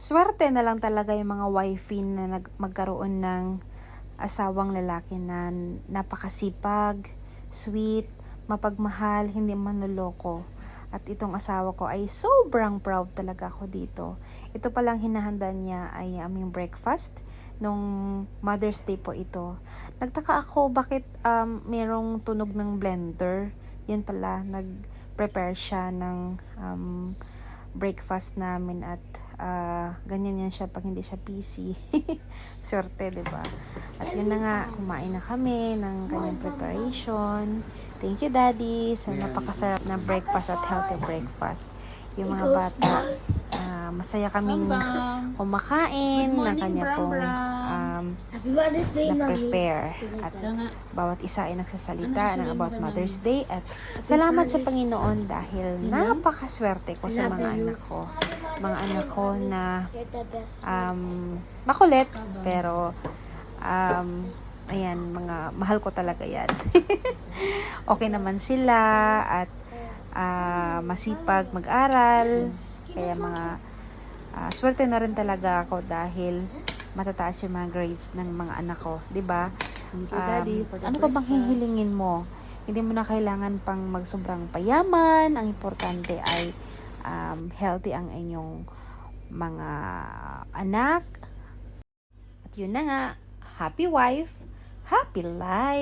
Swerte na lang talaga yung mga wifey na nag, magkaroon ng asawang lalaki na napakasipag, sweet, mapagmahal, hindi manloloko. At itong asawa ko ay sobrang proud talaga ako dito. Ito palang hinahanda niya ay aming breakfast nung Mother's Day po ito. Nagtaka ako bakit um, merong tunog ng blender. Yun pala, nag-prepare siya ng um, breakfast namin at ah, ganyan yan siya pag hindi siya PC. Swerte, di ba? At yun na nga, kumain na kami ng kanyang preparation. Thank you, Daddy, sa napakasarap na breakfast at healthy breakfast. Yung mga bata, ah, masaya kaming kumakain ng kanya pong. Um, na-prepare. At bawat isa ay nagsasalita Ano ng about? Mother's Day at salamat sa Panginoon dahil napakaswerte ko sa mga anak ko. Mga anak ko na um, makulit pero um, ayan, mga mahal ko talaga yan. okay naman sila at ah, masipag mag-aral. Kaya mga ah, swerte na rin talaga ako dahil matataas yung mga grades ng mga anak ko, 'di ba? Um, Daddy, ano pa bang hihilingin mo? Hindi mo na kailangan pang magsobrang payaman. Ang importante ay um, healthy ang inyong mga anak. At yun na nga, happy wife, happy life.